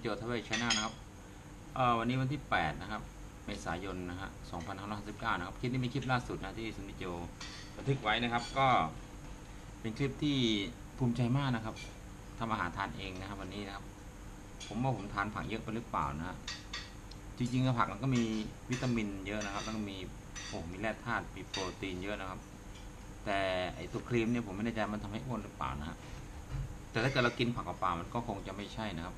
โจทเวชชแนลนะครับเออวันนี้วันที่ 8 นะครับ เมษายนนะฮะ2559 นะครับ คลิปนี้เป็นคลิปล่าสุดนะที่ซุนิโจบันทึกไว้นะครับ ก็เป็นคลิปที่ภูมิใจมากนะครับทำอาหารทานเองนะครับ วันนี้นะครับ ผมว่าผมทานผักเยอะไปหรือเปล่านะฮะจริงๆผักมันก็มีวิตามินเยอะนะครับแล้วก็มีโอ้มีแร่ธาตุมีโปรตีนเยอะนะครับ แต่ไอตัวครีมเนี่ยผมไม่แน่ใจมันทำให้อ้วนหรือเปล่านะฮะแต่ถ้าเกิดเรากินผักเปล่ามันก็คงจะไม่ใช่นะครับ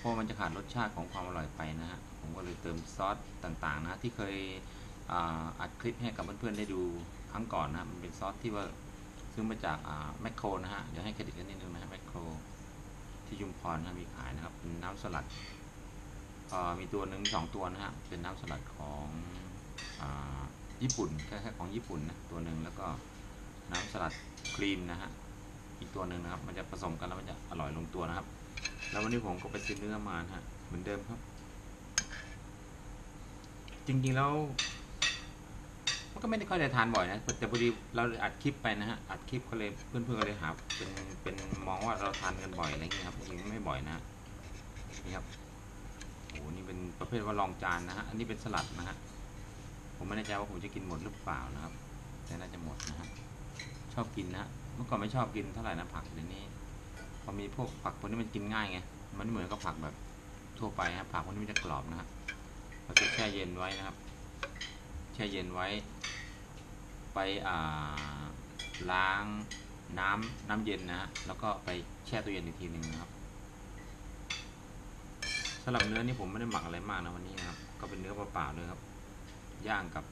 เพราะมันจะขาดรสชาติของความอร่อยไปนะฮะผมก็เลยเติมซอสต่างๆนะที่เคยอัดคลิปให้กับเพื่อนๆได้ดูครั้งก่อนนะมันเป็นซอสที่ว่าซื้อมาจากแมคโครนะฮะเดี๋ยวให้เครดิตกันนิดนึงนะฮะแมคโครที่ชุมพรนะมีขายนะครับเป็นน้ำสลัดมีตัวหนึ่งสองตัวนะฮะเป็นน้ำสลัดของอญี่ปุ่นแค่ๆของญี่ปุ่นนะตัวหนึ่งแล้วก็น้ำสลัดครีมนะฮะอีกตัวหนึ่งนะครับ มันจะผสมกันแล้วมันจะอร่อยลงตัวนะครับ แล้ววันนี้ผมก็ไปซื้อเนื้อมาฮะ เหมือนเดิมครับ จริงๆแล้วมันก็ไม่ได้ค่อยได้ทานบ่อยนะแต่พอดีเราอัดคลิปไปนะฮะอัดคลิปก็เลยเพื่อนๆก็เลยหาเป็นเป็นมองว่าเราทานกันบ่อยอะไรเงี้ยครับจริงไม่บ่อยนะนี่ครับโอ้หนี่เป็นประเภทว่าลองจานนะฮะอันนี้เป็นสลัดนะฮะผมไม่แน่ใจว่าผมจะกินหมดหรือเปล่านะครับ แต่น่าจะหมดนะฮะชอบกินนะเมื่อก่อนไม่ชอบกินเท่าไหร่นะผักเดี๋ยวนี้ อมีพวกผักพวกนี้มันกินง่ายไง มันไม่เหมือนกับผักแบบทั่วไปครับผักพวกนี้มันจะกรอบนะครับเราจะแช่เย็นไว้นะครับ แช่เย็นไว้ ไปล้างน้ำน้ำเย็นนะฮะแล้วก็ไปแช่ตู้เย็นอีกทีหนึ่งนะครับสำหรับเนื้อนี่ผมไม่ได้หมักอะไรมากนะวันนี้นะครับ ก็เป็นเนื้อเปล่าๆเลยครับ ย่างกับ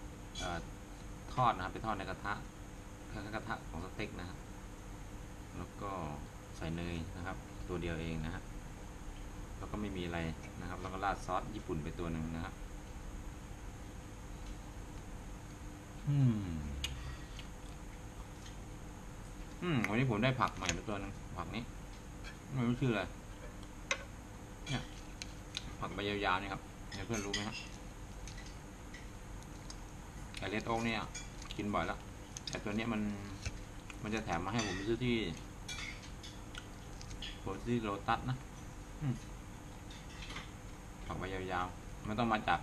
ทอดนะครับไปทอดในกระทะกระทะของสเต็กนะครับแล้วก็ ใส่เนยนะครับ ตัวเดียวเองนะฮะแล้วก็ไม่มีอะไรนะครับ แล้วก็ราดซอสญี่ปุ่นไปตัวหนึ่งนะครับอืมอืมวันนี้ผมได้ผักใหม่มาตัวหนึ่งผักนี้ไม่รู้ชื่ออะไรเนี่ยผักใบยาวๆนี่ครับเพื่อนรู้ไหมครับไอเลดโอ๊กเนี่ย กินบ่อยแล้วแต่ตัวนี้มันมันจะแถมมาให้ผมซื้อที่ ผมซื้อโลตัสนะผักใบยาวๆ มันต้องมาจาก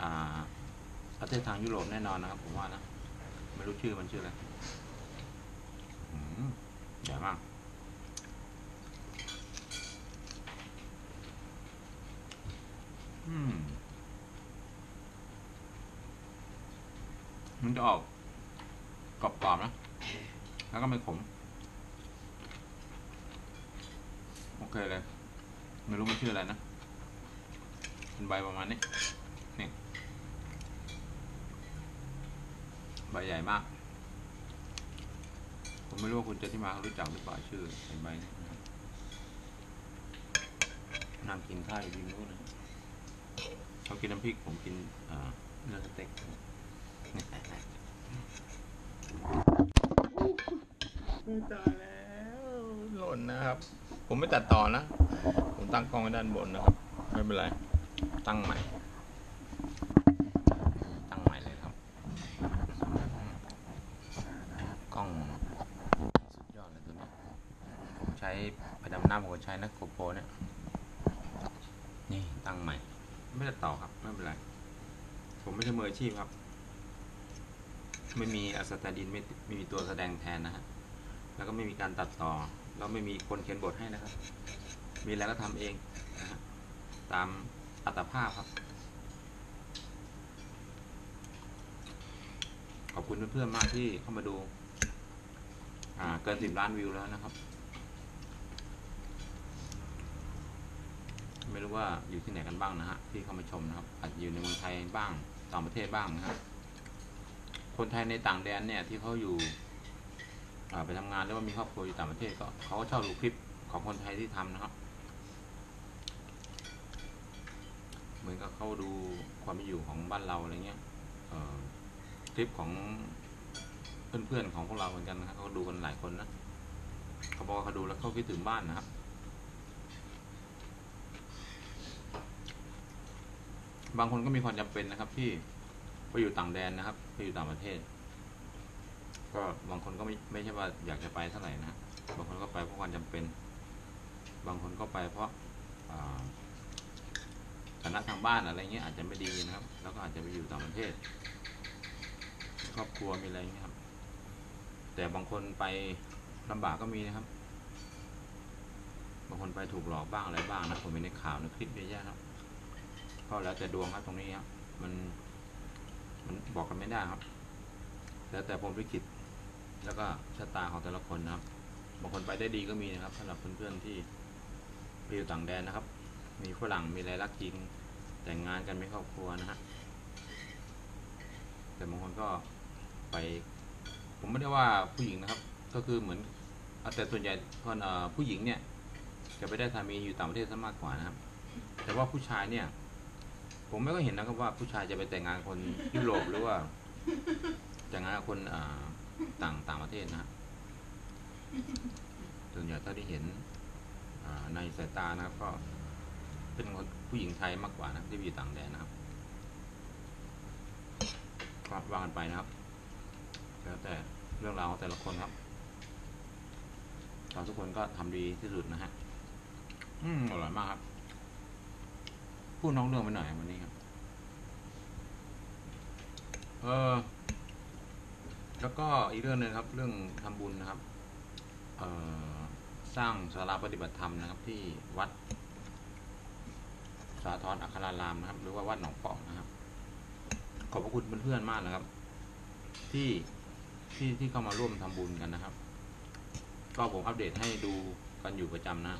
อ่าประเทศทางยุโรปแน่นอนนะครับ ผมว่านะ ไม่รู้ชื่อมันชื่ออะไรใหญ่มากอืมมันจะออกกรอบๆนะ แล้วก็ไม่ขม โอเคเลย ไม่รู้มันชื่ออะไรนะเป็นใบประมาณนี้ นี่ ใบใหญ่มาก ผมไม่รู้ว่าคุณจะที่มารู้จักหรือเปล่าชื่อเป็นใบนี้นะครับนั่งกินข้าวอยู่ริมนู้นนะเขากินน้ำพริกผมกินเนื้อสเต็กตายแล้ว นนะครับ ผมไม่ตัดต่อนะ ผมตั้งกล้องไว้ด้านบนนะครับ ไม่เป็นไร ตั้งใหม่ ตั้งใหม่เลยครับ กล้องสุดยอดเลยตัวนี้ ผมใช้ไปดำน้ำผมใช้นะโกโปรเนี่ย นี่ตั้งใหม่ ไม่ตัดต่อครับ ไม่เป็นไร ผมไม่ใช่มืออาชีพครับ ไม่มีอัสตาดินไม่ไม่มีตัวแสดงแทนนะฮะแล้วก็ไม่มีการตัดต่อ แล้วไม่มีคนเขียนบทให้นะครับ มีแล้วก็ทำเองนะตามอัตภาพครับ ขอบคุณเพื่อนๆมากที่เข้ามาดู อ่า เกินสิบล้านวิวแล้วนะครับ ไม่รู้ว่าอยู่ที่ไหนกันบ้างนะฮะที่เข้ามาชมนะครับ อาจจะอยู่ในเมืองไทยบ้าง ต่างประเทศบ้างนะครับคนไทยในต่างแดนเนี่ยที่เขาอยู่ ไปทำงานหรือว่ามีครอบครัวอยู่ต่างประเทศก็เขาก็ชอบดูคลิปของคนไทยที่ทำนะครับ เหมือนกับเขาดูความเป็นอยู่ของบ้านเราอะไรเงี้ยคลิปของเพื่อนๆของพวกเราเหมือนกันนะครับเขาดูกันหลายคนนะเขาบอกเขาดูแล้วเขาคิดถึงบ้านนะครับบางคนก็มีความจำเป็นนะครับที่ไปอยู่ต่างแดนนะครับไปอยู่ต่างประเทศ ก็บางคนก็ไม่ไม่ใช่ว่าอยากจะไปเท่าไหร่นะบางคนก็ไปเพราะความจำเป็น บางคนก็ไปเพราะอ่าฐานะทางบ้านอะไรเงี้ยอาจจะไม่ดีนะครับ แล้วก็อาจจะไปอยู่ต่างประเทศ ครอบครัวมีอะไรเงี้ยครับ แต่บางคนไปลำบากก็มีนะครับ บางคนไปถูกหลอกบ้างอะไรบ้างนะผมเห็นในข่าวในคลิปเยอะแยะครับก็แล้วแต่ดวงครับตรงนี้ครับมันมันบอกกันไม่ได้ครับ แล้วแต่ผมลิขิต แล้วก็ชะตาของแต่ละคนนะครับบางคนไปได้ดีก็มีนะครับสำหรับเพื่อนๆที่ไปอยู่ต่างแดนนะครับ มีฝรั่งมีอะไรรักจริงแต่งงานกันไม่ครอบครัวนะฮะแต่บางคนก็ไป ผมไม่ได้ว่าผู้หญิงนะครับ ก็คือเหมือนแต่ส่วนใหญ่คนผู้หญิงเนี่ย จะไปได้สามีอยู่ต่างประเทศซะมากกว่านะครับ แต่ว่าผู้ชายเนี่ย ผมไม่ก็เห็นนะครับว่าผู้ชายจะไปแต่งงานคนยุโรปหรือว่าแต่งงานคนอ่า ต่างต่างประเทศนะฮะส่วนใหญ่ถ้าที่เห็นในสายตานะครับ ก็เป็นคนผู้หญิงไทยมากกว่านะที่อยู่ต่างแดนนะครับก็ว่ากันไปนะครับ แล้วแต่เรื่องราวแต่ละคนครับเราทุกคนก็ทำดีที่สุดนะฮะอืมอร่อยมากครับ พูดน้องเรื่องไปหน่อยวันนี้ครับ เออ แล้วก็อีกเรื่องหนึ่งครับเรื่องทำบุญนะครับสร้างศาลาปฏิบัติธรรมนะครับ ที่วัด สาธรอัครารามนะครับ หรือว่าวัดหนองปอกนะครับ ขอบพระคุณเพื่อนๆมากนะครับ ที่ที่ที่เข้ามาร่วมทำบุญกันนะครับ ก็ผมอัปเดตให้ดูกันอยู่ประจำนะ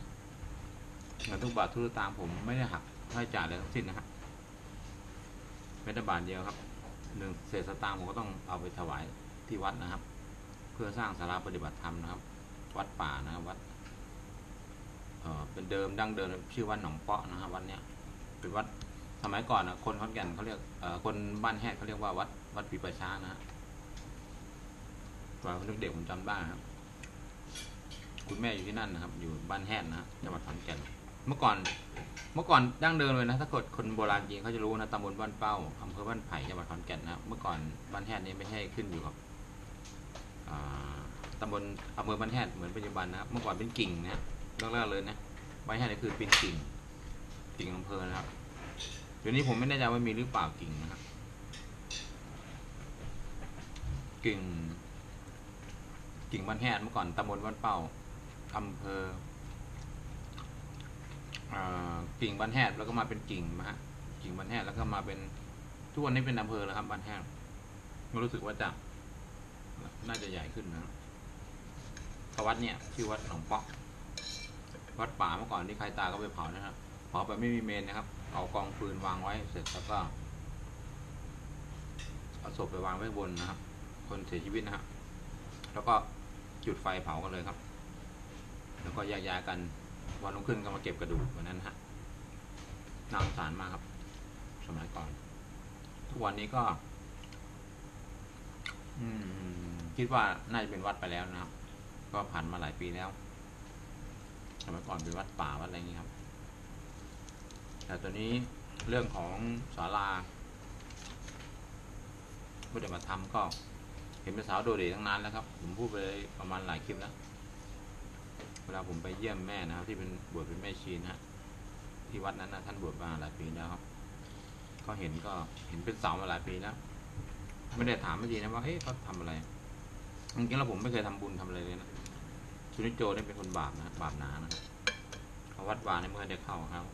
เงินทุกบาททุกตางผมไม่ได้หักค่าใช้จ่ายอะไรทั้งสิ้นนะครับแม้แต่บาทเดียวครับหนึ่งเศษสตางค์ผมก็ต้องเอาไปถวาย ที่วัดนะครับ เพื่อสร้างศาลาปฏิบัติธรรมนะครับ วัดป่านะครับวัดเออเป็นเดิมดั้งเดิมชื่อวัดหนองเปาะนะครับวัดเนี้ยเป็นวัดสมัยก่อนนะคนขอนแก่นเขาเรียกคนบ้านแฮดเขาเรียกว่าวัดวัดปีประชานะฮะตอนผมเด็กผมจำได้ครับ คุณแม่อยู่ที่นั่นนะครับ อยู่บ้านแฮดนะฮะจังหวัดขอนแก่นเมื่อก่อน เมื่อก่อนดั้งเดิมเลยนะถ้าเกิดคนโบราณจริงเขาจะรู้นะตำบลบ้านเป้าอำเภอบ้านไผ่จังหวัดขอนแก่นนะครับเมื่อก่อนบ้านแฮดนี้ไม่ใช่ขึ้นอยู่กับ ตำบลอำเภอบ้านแฮดเหมือนปัจจุบันนะครับ เมื่อก่อนเป็นกิ่งนะฮะแรกๆเลยนะบ้านแฮดนี่คือเป็นกิ่ง กิ่งอำเภอนะครับเดี๋ยวนี้ผมไม่แน่ใจว่ามีหรือเปล่ากิ่งนะครับ กิ่ง กิ่งบ้านแฮดเมื่อก่อนตำบลบ้านเป้าอำเภอกิ่งบ้านแฮดแล้วก็มาเป็นกิ่งนะฮะกิ่งบ้านแฮดแล้วก็มาเป็นทุกวันนี้เป็นอำเภอแล้วครับบ้านแฮดก็รู้สึกว่าจะ น่าจะใหญ่ขึ้นนะพวัดเนี่ยชื่อวัดหนองป๊อก วัดป่าเมื่อก่อนที่ใครตาก็ไปเผานะครับเผาไปไม่มีเมนนะครับ เอากองฟืนวางไว้เสร็จแล้วก็เอาศพไปวางไว้บนนะครับ คนเสียชีวิตนะครับ แล้วก็จุดไฟเผากันเลยครับ แล้วก็แยกย้ายกันวันรุ่งขึ้นก็มาเก็บกระดูกวันนั้นฮะน่าสงสารมากครับ สมัยก่อน ทุกวันนี้ก็ อืม คิดว่าน่าจะเป็นวัดไปแล้วนะครับ ก็ผ่านมาหลายปีแล้วสมัยก่อนเป็นวัดป่าวัดอะไรอย่างนี้ครับ แต่ตอนนี้เรื่องของศาลาปฏิบัติธรรมก็เห็นเป็นสาวโดดเด่นทั้งนั้นแล้วครับ ผมพูดไปประมาณหลายคลิปแล้วเวลาผมไปเยี่ยมแม่นะครับ ที่เป็นบวชเป็นแม่ชีนะฮะที่วัดนั้นนะท่านบวชมาหลายปีแล้วครับ ก็เห็นก็เห็นเป็นสาวมาหลายปีแล้วไม่ได้ถามไม่ดีนะว่าเอ๊ะเขาทำอะไร จริงๆแล้วผมไม่เคยทำบุญทำอะไรเลยนะชุนิโจนี่เป็นคนบาปนะบาปหนานะครับเขาวัดวาในเมื่อได้เข้าครับ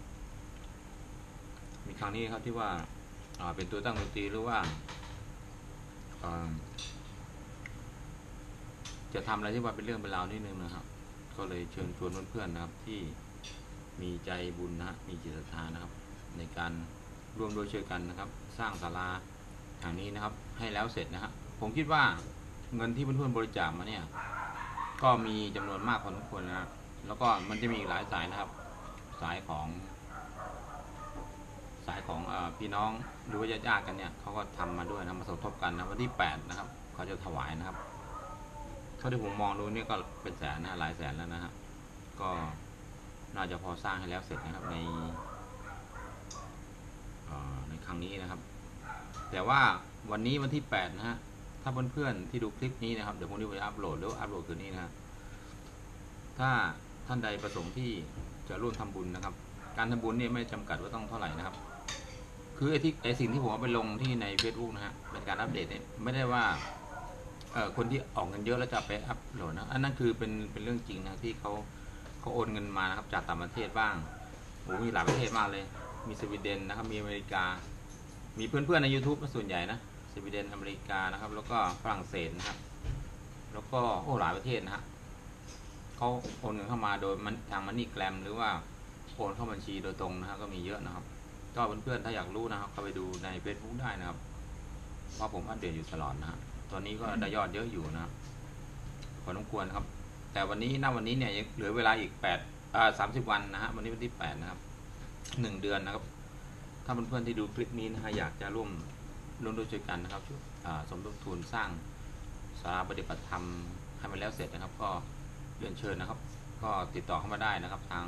มีครั้งนี้ครับที่ว่าเป็นตัวตั้งดนตรีหรือว่าจะทำอะไรที่ว่าเป็นเรื่องเป็นราวนิดนึงนะครับ ก็เลยเชิญชวนเพื่อนๆนะครับ ที่มีใจบุญนะฮะมีจิตศรัทธานะครับ ในการร่วมด้วยช่วยกันนะครับ สร้างศาลาแห่งนี้นะครับ ให้แล้วเสร็จนะครับผมคิดว่า เงินที่เพื่อนๆบริจาคมาเนี่ย ก็มีจำนวนมากพอสมควรนะครับแล้วก็มันจะมีอีกหลายสายนะครับ สายของ สายของอพี่น้องหรือว่าญาติๆกันเนี่ยเขาก็ทำมาด้วยนะมาสมทบกันนะวันที่แปดนะครับเขาจะถวายนะครับเท่าที่ผมมองดูนี่ก็เป็นแสนนะหลายแสนแล้วนะฮะก็น่าจะพอสร้างให้แล้วเสร็จนะครับในในครั้งนี้นะครับ แต่ว่าวันนี้วันที่แปดนะฮะ ถ้าเพื่อนๆที่ดูคลิปนี้นะครับ เดี๋ยวพรุ่งนี้ผมจะอัพโหลดหรืออัพโหลดคืนนี้นะฮะถ้าท่านใดประสงค์ที่จะร่วมทำบุญนะครับ การทำบุญเนี่ยไม่จำกัดว่าต้องเท่าไหร่นะครับ คือไอ้ที่ไอ้สิ่งที่ผมเอาไปลงที่ใน Facebook นะฮะเป็นการอัปเดตเนี่ยไม่ได้ว่าเอ่อคนที่ออกเงินเยอะแล้วจะไปอัพโหลดนะอันนั้นคือเป็นเป็นเรื่องจริงนะที่เขาเขาโอนเงินมานะครับ จากต่างประเทศบ้างโอ้มีหลายประเทศมากเลย มีสวีเดนนะครับมีอเมริกา มีเพื่อนๆใน YouTube ส่วนใหญ่นะ สวีเดนอเมริกานะครับ แล้วก็ฝรั่งเศสนะครับ แล้วก็โอ้หลายประเทศนะฮะเขาโอนเงินเข้ามาโดยมันทางมันนี่แกรมหรือว่าโอนเข้าบัญชีโดยตรงนะฮะก็มีเยอะนะครับ ก็เพื่อนๆถ้าอยากรู้นะครับเข้าไปดูใน Facebook ได้นะครับว่าผมอัปเดตอยู่ตลอดนะฮะตอนนี้ก็ได้ยอดเยอะอยู่นะครับพอสมควรครับ แต่วันนี้ณวันนี้เนี่ยยังเหลือเวลาอีกแปดอ่าสามสิบวันนะฮะวันนี้วันที่แปดนะครับหนึ่งเดือนนะครับ ถ้าเพื่อนๆที่ดูคลิปนี้นะฮะอยากจะร่วม ร่วมด้วยช่วยกันนะครับสมทบทุนสร้างสาราปฏิบัติธรรมให้มันแล้วเสร็จนะครับ ก็เรียนเชิญนะครับ ก็ติดต่อเข้ามาได้นะครับทาง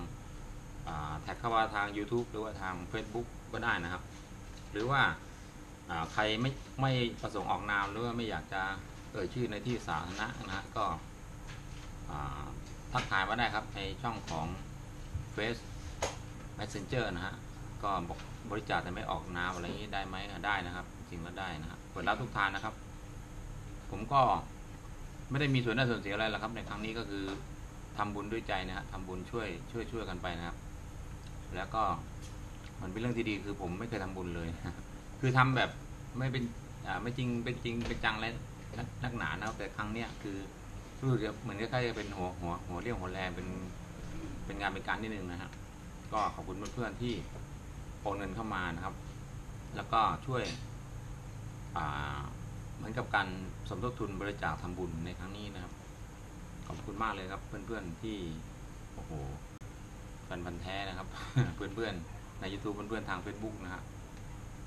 แท็กเข้ามาทาง YouTube หรือว่าทาง Facebook ก็ได้นะครับ หรือว่าใครไม่ไม่ประสงค์ออกนามหรือว่าไม่อยากจะเอ่ยชื่อในที่สาธารณะนะฮะก็ทักทายมาได้ครับในช่องของ Face Messenger นะฮะก็บอกบริจาคแต่ไม่ออกนามอะไรอย่างนี้ได้ไหมได้นะครับ จริงๆก็ได้นะครับเปิดรับทุกทานนะครับ ผมก็ไม่ได้มีส่วนได้ส่วนเสียอะไรหรอกครับ ในครั้งนี้ก็คือทำบุญด้วยใจนะฮะทำบุญช่วยช่วยช่วยกันไปนะครับ แล้วก็มันเป็นเรื่องที่ดีคือผมไม่เคยทำบุญเลย คือทำแบบไม่เป็นอ่าไม่จริงเป็นจริงเป็นจังและนักนักหนานะครับแต่ครั้งเนี้ยคือรู้สึกเหมือนคล้ายๆจะเป็นหัวหัวหัวเรี่ยวหัวแรงเป็นเป็นงานเป็นการนิดนึงนะฮะก็ขอบคุณเพื่อนๆที่โอนเงินเข้ามานะครับ แล้วก็ช่วย เหมือนกับการสมทบทุนบริจาคทำบุญในครั้งนี้นะครับ ขอบคุณมากเลยครับ เพื่อนๆที่โอ้โหแฟนพันธ์แท้นะครับ เพื่อนๆใน YouTube เพื่อนๆทาง Facebook นะฮะ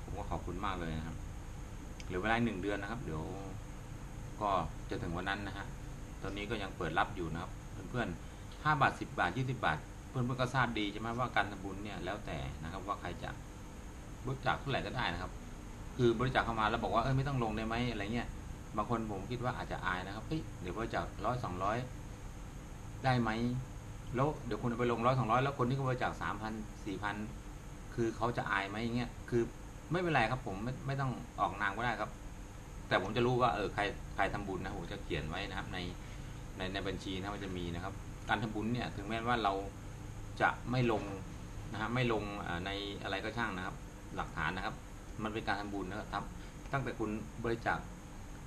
ผมก็ขอบคุณมากเลยนะครับเหลือเวลาหนึ่งเดือนนะครับ เดี๋ยวก็จะถึงวันนั้นนะฮะตอนนี้ก็ยังเปิดรับอยู่นะครับ เพื่อนๆห้าบาทสิบาทยี่สิบาท เพื่อนๆก็ทราบดีใช่ไหมว่าการทำบุญเนี่ยแล้วแต่นะครับว่าใครจะบริจาคเท่าไหร่ก็ได้นะครับ คือบริจาคเข้ามาแล้วบอกว่าเออไม่ต้องลงได้ไหมอะไรเงี้ยบางคนผมคิดว่าอาจจะอายนะครับเฮ้ยเดี๋ยวบริจาคร้อยสองร้อยได้ไหมแล้วเดี๋ยวคุณไปลงร้อยสองร้อยแล้วคนที่เขาบริจาคสามพันสี่พันคือเขาจะอายไหมอย่างเงี้ยคือไม่เป็นไรครับผมไม่ไม่ต้องออกนามก็ได้ครับ แต่ผมจะรู้ว่าเออใครใครทำบุญนะผมจะเขียนไว้นะครับในในในบัญชีนะมันจะมีนะครับ การทำบุญเนี่ยถึงแม้ว่าเราจะไม่ลงนะฮะไม่ลงในอะไรก็ช่างนะครับ หลักฐานนะครับ มันเป็นการทำบุญนะครับตั้งแต่คุณบริจาค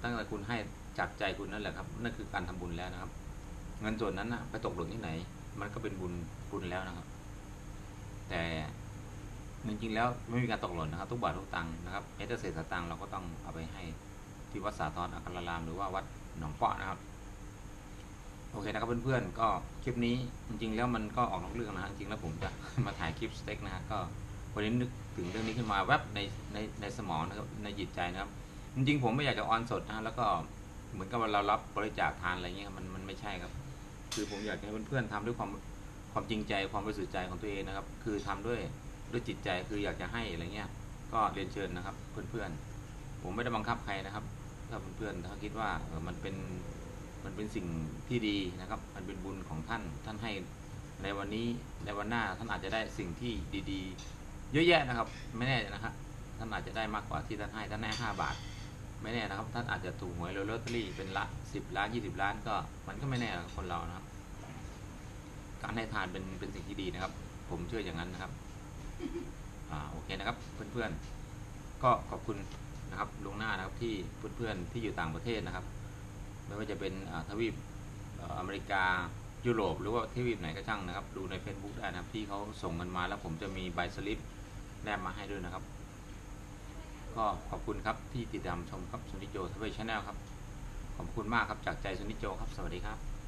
ตั้งแต่คุณให้จากใจคุณนั่นแหละครับนั่นคือการทำบุญแล้วนะครับ เงินส่วนนั้นนะไปตกหล่นที่ไหน มันก็เป็นบุญบุญแล้วนะครับ แต่จริงๆแล้วไม่มีการตกหล่นนะครับ ทุกบาททุกตังค์นะครับเอตเศษสตังค์เราก็ต้องเอาไปให้ที่วัดสาธรอัครารามหรือว่าวัดหนองเปาะนะครับ โอเคนะครับเพื่อนๆก็คลิปนี้จริงๆแล้วมันก็ออกนอกเรื่องนะฮะจริงๆแล้วผมจะมาถ่ายคลิปสเต็กนะฮะก็ วันนี้นึกถึงเรื่องนี้ขึ้นมาแวบในในในสมองนะครับในจิตใจนะครับจริงๆผมไม่อยากจะออนสดนะฮะแล้วก็เหมือนกับว่าเรารับบริจาคทานอะไรเงี้ยมันมันไม่ใช่ครับ คือผมอยากให้เพื่อนๆทำด้วยความความจริงใจความบริสุทธิ์ใจของตัวเองนะครับ คือทำด้วยด้วยจิตใจคืออยากจะให้อะไรเงี้ย ก็เรียนเชิญนะครับ เพื่อนๆ ผมไม่ได้บังคับใครนะครับถ้าเพื่อนๆถ้าคิดว่าเออมันเป็นมันเป็นสิ่งที่ดีนะครับ มันเป็นบุญของท่านท่านให้ในวันนี้ในวันหน้าท่านอาจจะได้สิ่งที่ดี ๆ เยอะแยะนะครับ ไม่แน่นะครับท่านอาจจะได้มากกว่าที่ท่านให้ท่านให้ห้าบาท ไม่แน่นะครับ ท่านอาจจะถูกหวยลอตเตอรี่เป็นละสิบล้านยี่สิบล้านก็มันก็ไม่แน่คนเรานะครับ การให้ทานเป็นเป็นสิ่งที่ดีนะครับ ผมเชื่ออย่างนั้นนะครับอ่าโอเคนะครับ เพื่อนๆ ก็ขอบคุณนะครับลวงหน้านะครับที่เพื่อนๆที่อยู่ต่างประเทศนะครับ ไม่ว่าจะเป็นทวีปอเมริกายุโรปหรือว่าทวีปไหนก็ช่างนะครับ ดูใน Facebook ได้นะครับที่เขาส่งเงินมาแล้วผมจะมีใบสลิป แนบมาให้ด้วยนะครับ ก็ขอบคุณครับที่ติดตามชมครับสุนิโจทวีชแนลครับ ขอบคุณมากครับจากใจสุนิโจครับ สวัสดีครับ